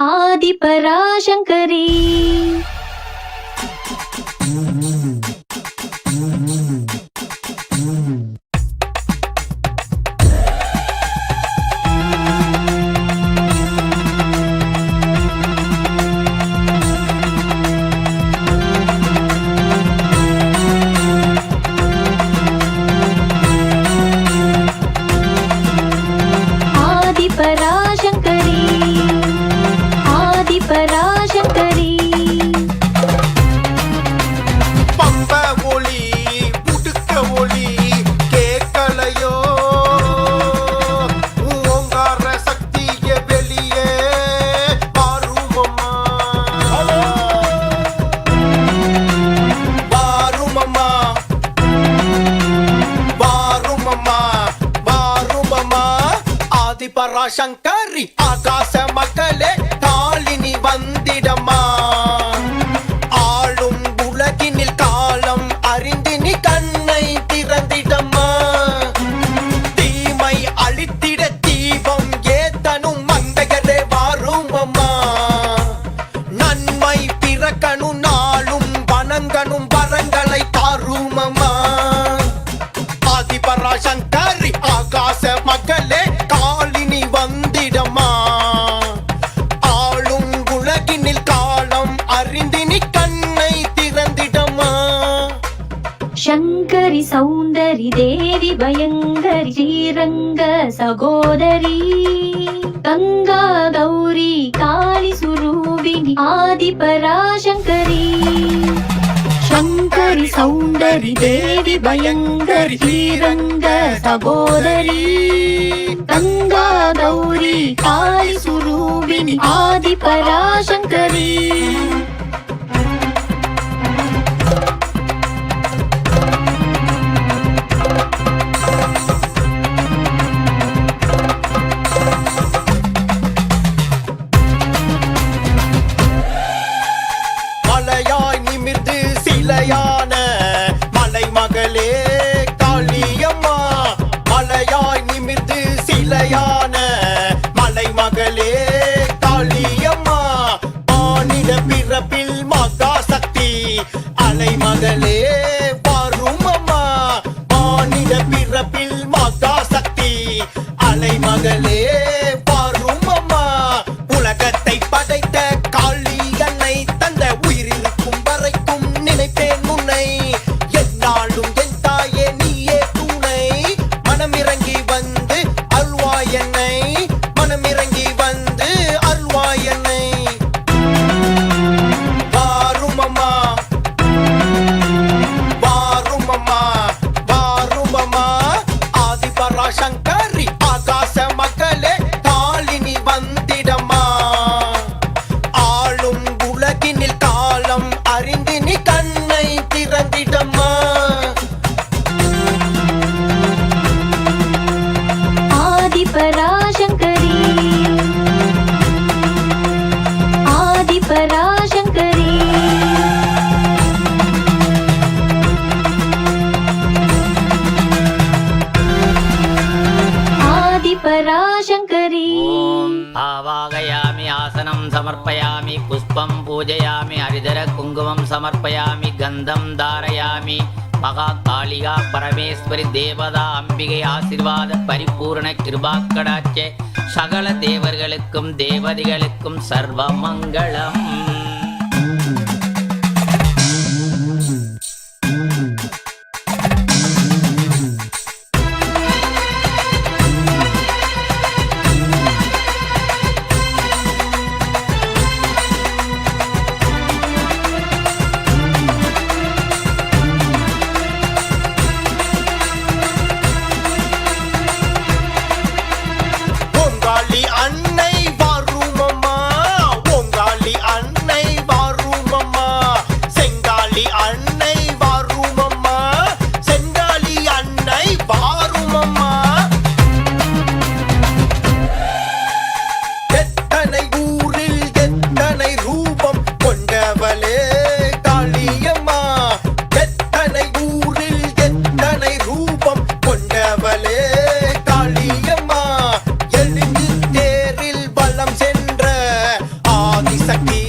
ஆதிபராசங்கரி. தாரா சங்கரி ஆகாச மக்களே தாளினி வந்து சௌந்தரி தேவி பயங்கரி ஸ்ரீரங்க சகோதரி. शंकर समर्पयामि पुष्पं पूजयामि हरिधरकुङ्कुमं समर्पयामि गन्धं धारयामि மகாகாளிகா பரமேஸ்வரி தேவதா அம்பிகை ஆசிர்வாத பரிபூர்ண கிருபாக்கடாச்சே சகல தேவர்களுக்கும் தேவதைகளுக்கும் சர்வமங்களம் aquí.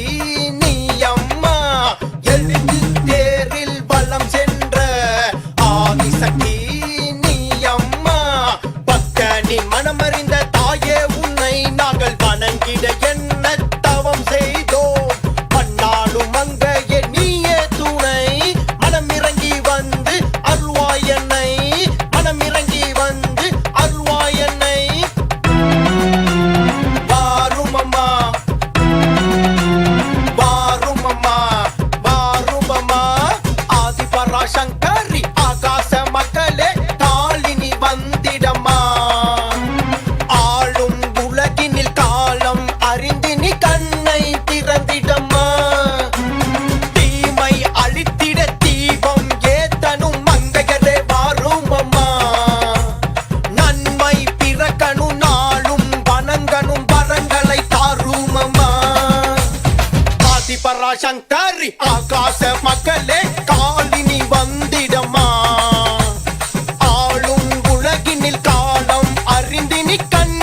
ஆதிபரா சங்கரி ஆகாச மக்களே காலினி வந்திடமா? ஆளும் உலகினில் காலம் அறிந்தினி கண்